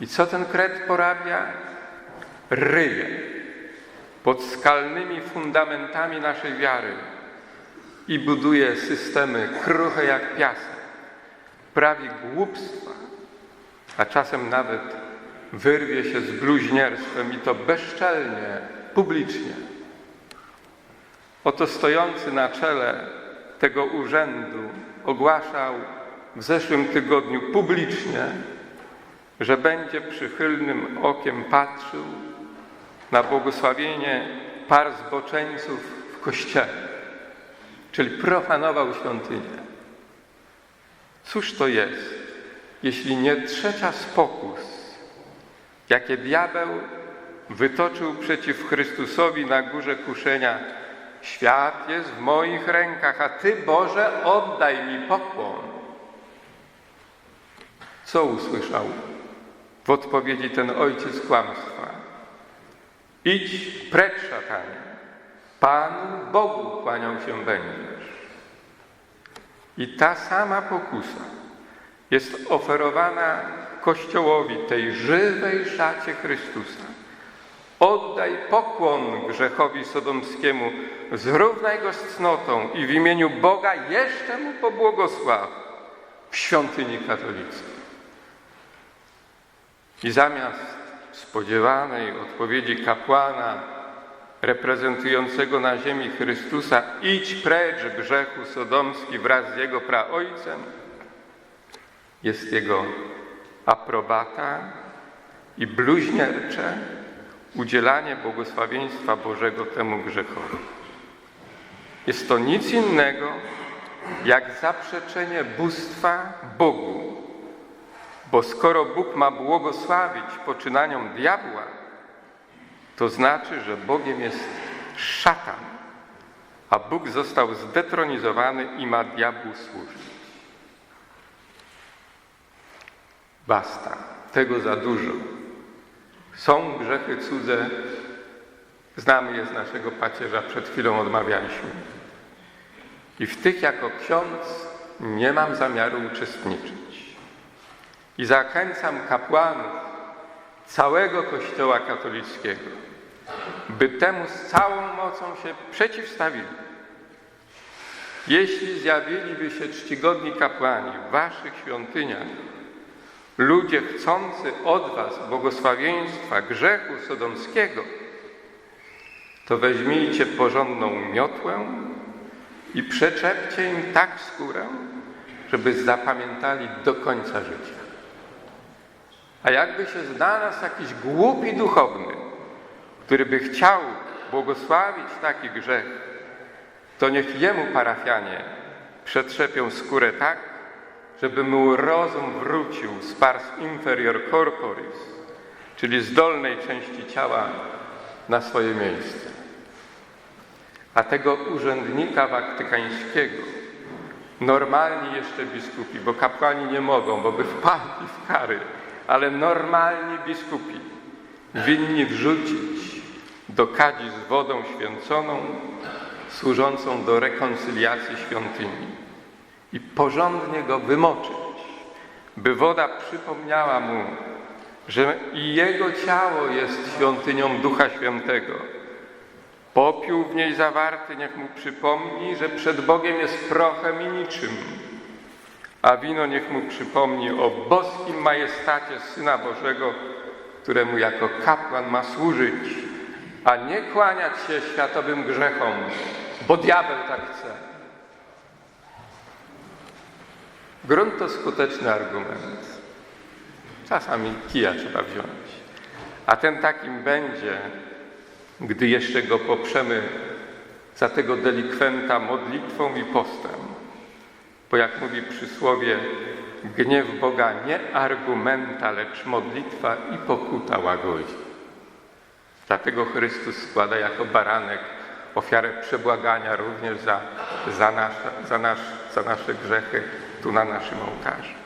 I co ten kret porabia? Ryje pod skalnymi fundamentami naszej wiary i buduje systemy kruche jak piasek, prawi głupstwa, a czasem nawet wyrwie się z bluźnierstwem i to bezczelnie, publicznie. Oto stojący na czele tego urzędu ogłaszał w zeszłym tygodniu publicznie, że będzie przychylnym okiem patrzył na błogosławienie par zboczeńców w kościele, czyli profanował świątynię. Cóż to jest, jeśli nie trzecia spokus, jakie diabeł wytoczył przeciw Chrystusowi na górze kuszenia Świat jest w moich rękach, a Ty, Boże, oddaj mi pokłon. Co usłyszał w odpowiedzi ten ojciec kłamstwa? Idź precz, szatanie, Panu Bogu kłaniał się będziesz. I ta sama pokusa jest oferowana Kościołowi, tej żywej szacie Chrystusa. Oddaj pokłon grzechowi sodomskiemu, zrównaj go z cnotą i w imieniu Boga jeszcze mu pobłogosław w świątyni katolickiej. I zamiast spodziewanej odpowiedzi kapłana reprezentującego na ziemi Chrystusa idź precz grzechu sodomski wraz z jego praojcem, jest jego aprobata i bluźniercze udzielanie błogosławieństwa Bożego temu grzechowi. Jest to nic innego jak zaprzeczenie bóstwa Bogu, bo skoro Bóg ma błogosławić poczynaniom diabła, to znaczy, że Bogiem jest szatan, a Bóg został zdetronizowany i ma diabłu służyć. Basta, tego za dużo. Są grzechy cudze, znamy je z naszego pacierza, przed chwilą odmawialiśmy. I w tych jako ksiądz nie mam zamiaru uczestniczyć. I zachęcam kapłanów całego Kościoła katolickiego, by temu z całą mocą się przeciwstawili. Jeśli zjawiliby się czcigodni kapłani w waszych świątyniach, ludzie chcący od was błogosławieństwa grzechu sodomskiego, to weźmijcie porządną miotłę i przeczepcie im tak skórę, żeby zapamiętali do końca życia. A jakby się znalazł jakiś głupi duchowny, który by chciał błogosławić taki grzech, to niech jemu parafianie przetrzepią skórę tak, żeby mu rozum wrócił z pars inferior corporis, czyli z dolnej części ciała na swoje miejsce. A tego urzędnika waktykańskiego normalni jeszcze biskupi, bo kapłani nie mogą, bo by wpadli w kary, ale normalni biskupi winni wrzucić do kadzi z wodą święconą, służącą do rekoncyliacji świątyni i porządnie go wymoczyć, by woda przypomniała mu, że i jego ciało jest świątynią Ducha Świętego. Popiół w niej zawarty niech mu przypomni, że przed Bogiem jest prochem i niczym, a wino niech mu przypomni o boskim majestacie Syna Bożego, któremu jako kapłan ma służyć, a nie kłaniać się światowym grzechom, bo diabeł tak chce. Grunt to skuteczny argument. Czasami kija trzeba wziąć. A ten takim będzie, gdy jeszcze go poprzemy za tego delikwenta modlitwą i postem. Bo jak mówi przysłowie, gniew Boga nie argumenta, lecz modlitwa i pokuta łagodzi. Dlatego Chrystus składa jako baranek ofiarę przebłagania również za, za, nasze, za, nasz, za nasze grzechy tu na naszym ołtarzu.